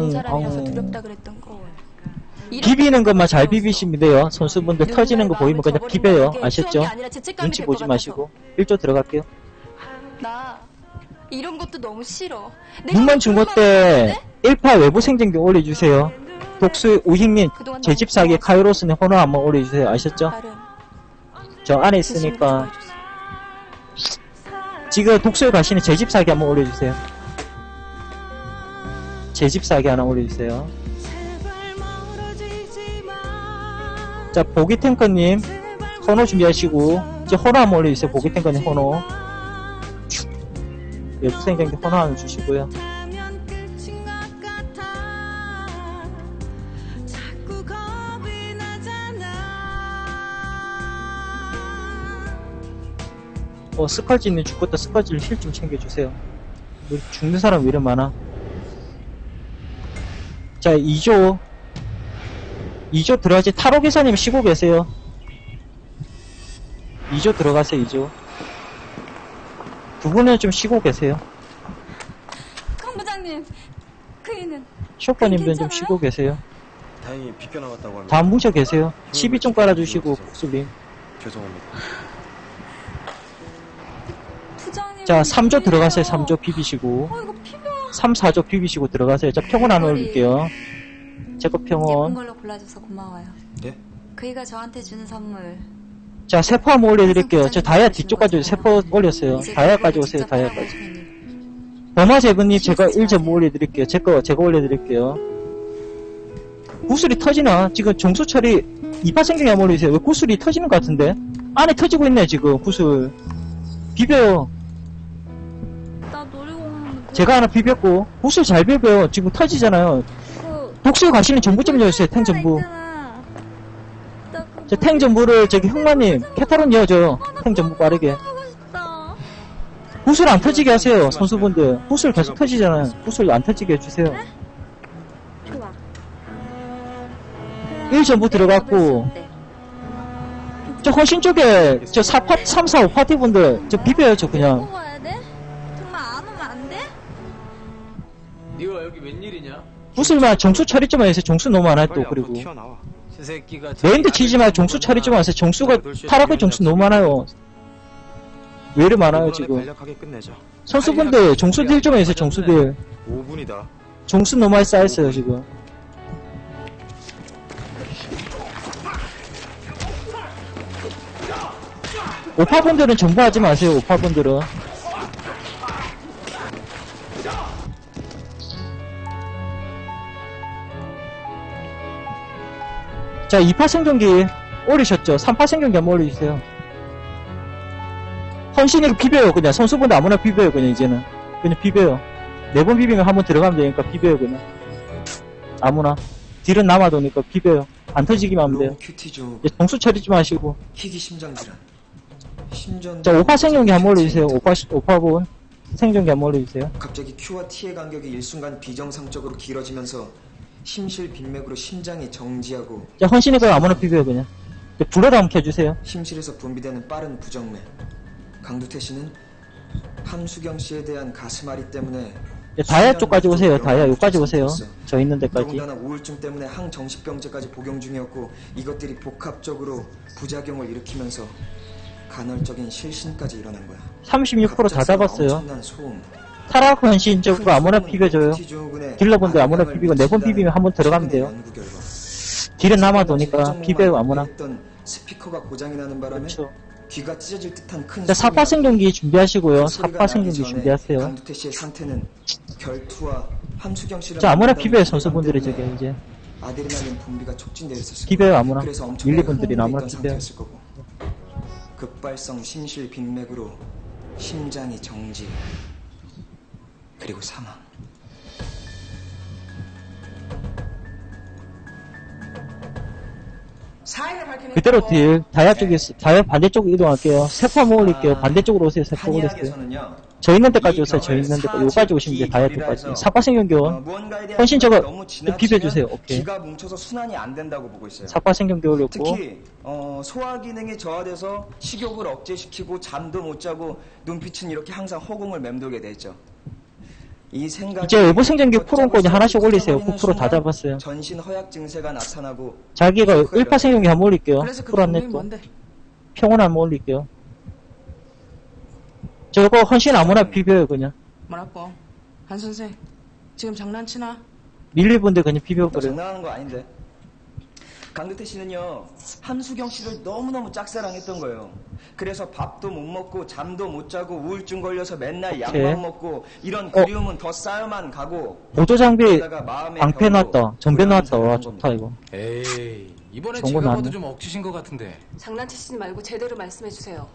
음, 사람이라서 어. 두렵다 그랬던 거. 비비는 것만 잘 비비시면 돼요. 선수분들 터지는 거 보이면 그냥 비벼요. 아셨죠? 눈치 보지 마시고 1조 들어갈게요. 나 이런 것도 너무 싫어. 내가 6만 왜 중고 때 말을 1파 외부 생존기 올려주세요. 독수 우익민 그동안 제집 사기 카이로스는 호너 한번 올려주세요. 아셨죠? 저 안에 있으니까. 지금 독수에 가시는 제 집 사기 한번 올려주세요. 제 집 사기 하나 올려주세요. 자 보기 탱커님 호너 준비하시고 이제 호너 한번 올려주세요. 보기 탱커님 호너 외부 생존기 호너 하나 주시고요. 어, 스컬지는 죽겠다. 스컬지를 힐 좀 챙겨주세요. 뭐 죽는 사람 왜 이래 많아? 자, 2조. 2조 들어가지. 타로 기사님 쉬고 계세요. 2조 들어가세요, 2조. 두 분은 좀 쉬고 계세요. 강 부장님, 그이는 쇼퍼님들은 좀 괜찮아요? 쉬고 계세요. 다행히 비껴나갔다고 합니다. 다 뭉쳐 계세요. 12 좀 깔아주시고, 국수님. 죄송합니다. 부장님. 자, 3조 들어가세요. 3조 비비시고. 어 이거 피부 3, 4조 비비시고 들어가세요. 자, 평원 하나 올릴게요. 제거 예쁜 평원. 걸로 골라줘서 고마워요. 예? 그이가 저한테 주는 선물. 자, 세포 한번 올려드릴게요. 저 다이아 뒤쪽까지 세포 올렸어요. 이제 다이아까지 그거를 오세요, 직접 다이아까지. 하라고 범화 제분님 제가 1점 올려드릴게요. 제 거, 제가 올려드릴게요. 구슬이 터지나? 지금 정수 처리 2파 생경이 한번 올려주세요. 왜 구슬이 터지는 것 같은데? 안에 터지고 있네, 지금, 구슬. 비벼요. 제가 하나 비볐고, 구슬 잘 비벼요. 지금 터지잖아요. 그 독수에 가시는 좀 열어주세요, 탱 정보. 저 탱 정보를 저기 흑마님, 캐타론 이어줘요. 탱 정보 빠르게. 구슬 안 터지게 하세요, 선수분들. 구슬 계속 터지잖아요. 구슬 안 터지게 해주세요. 좋아. 1 전부 들어갔고, 저 훨씬 쪽에, 저 4파, 3, 4, 5파티 분들, 저 비벼요, 저 그냥. 네가 여기 웬일이냐? 구슬만 정수 처리 좀 해주세요. 정수 너무 많아요, 또, 빨리 앞으로 그리고. 튀어나와. 저 새끼가 레인드 치지 말고 정수 처리 좀 하세요. 정수가, 타락의 정수 너무 많아요. 왜 이리 많아요, 지금. 간략하게 끝내자. 선수분들, 정수 딜 좀 해주세요, 정수들. 5분이다. 정수 너무 많이 쌓였어요, 지금. 오파분들은 정보하지 마세요, 오파분들은. 자, 2파 생존기 올리셨죠? 3파 생존기 한번 올려주세요. 헌신이 비벼요, 그냥. 선수분들 아무나 비벼요, 그냥, 이제는. 그냥 비벼요. 네 번 비비면 한 번 들어가면 되니까 비벼요, 그냥. 아무나. 딜은 남아도니까 비벼요. 안 터지기만 하면 돼요. 로우 큐티 중 이제 동수 처리 좀 하시고. 희귀 심장 질환. 심전 자, 오파 생존기 한번 올려주세요. 오파, 오파분. 생존기 한번 올려주세요. 갑자기 Q와 T의 간격이 일순간 비정상적으로 길어지면서 심실 빈맥으로 심장이 정지하고 자, 헌신이 그 아무나 비벼요, 그냥. 한번 켜주세요. 심실에서 분비되는 빠른 부정맥. 강두태 씨는 함수경 씨에 대한 가슴앓이 때문에 이제 다이아 쪽까지 오세요. 다이아 여기까지 오세요. 저 있는 데까지. 더군다나 우울증 때문에 항정신병제까지 복용 중이었고 이것들이 복합적으로 부작용을 일으키면서 간헐적인 실신까지 일어난 거야. 36%다 잡았어요. 엄청난 소음. 타락 헌신 쪽으로 아무나 비벼줘요. 딜러분들 아무나 비비고 네 번 비비면 한 번 들어가면 돼요. 딜은 남아도니까 비벼요, 아무나. 스피커가 고장이 나는 바람에 그렇죠. 귀가 찢어질 듯한 큰 4파 생존기 준비하시고요. 그 소리가 4파 나기 생존기 준비하세요. 강두태 씨의 상태는 결투와 함수경 씨를 자, 아무나 비벼요, 선수분들이 저게 이제. 아드레날린 분비가 촉진되어 있었을 비벼요. 아무나. 흥분돼 아무나 비벼요. 거고. 급발성 심실 빈맥으로 심장이 정지 그리고 사망. 그대로 딜. 다이아 쪽에, 다이아 반대쪽으로 이동할게요. 세포 한번 올릴게요. 반대쪽으로 오세요. 세포. 한의학에서는요. 저 있는 데까지 이 오세요. 저 있는 데까지. 여기까지 오시면 돼요. 다이아 기, 쪽까지. 4파 생존기원. 어, 헌신 저거 지나치면 비벼주세요. 오케이. 기가 뭉쳐서 순환이 안 된다고 보고 있어요. 4파 생존기 올렸고. 특히 어, 소화 기능이 저하돼서 식욕을 억제시키고 잠도 못 자고 눈빛은 이렇게 항상 허공을 맴돌게 돼 있죠. 이 생각 이제 외부 생존기 프로권이 하나씩 올리세요. 9%다 잡았어요. 전신 허약 증세가 나타나고 자기가 1파 생존기 한번 올릴게요. 그래서 그 풀안 동물이 냈고. 뭔데? 평온 한번 올릴게요. 저거 헌신 아무나 비벼요, 그냥. 뭐라고? 한 선생 지금 장난치나? 밀리분들 그냥 너 비벼버려요. 장난하는 거 아닌데 강두태 씨는요 함수경 씨를 너무너무 짝사랑했던 거예요 그래서 밥도 못 먹고 잠도 못 자고 우울증 걸려서 맨날 약만 오케이. 먹고 이런 어. 그리움은 더 쌓여만 가고 보조 장비 그러다가 마음의 방패 놨다. 정배 고용을 놨다. 와, 좋다. 이거. 에이, 이번에 제가 봐도. 좀 억지신 것 같은데. 장난치시지 말고 제대로 말씀해 주세요.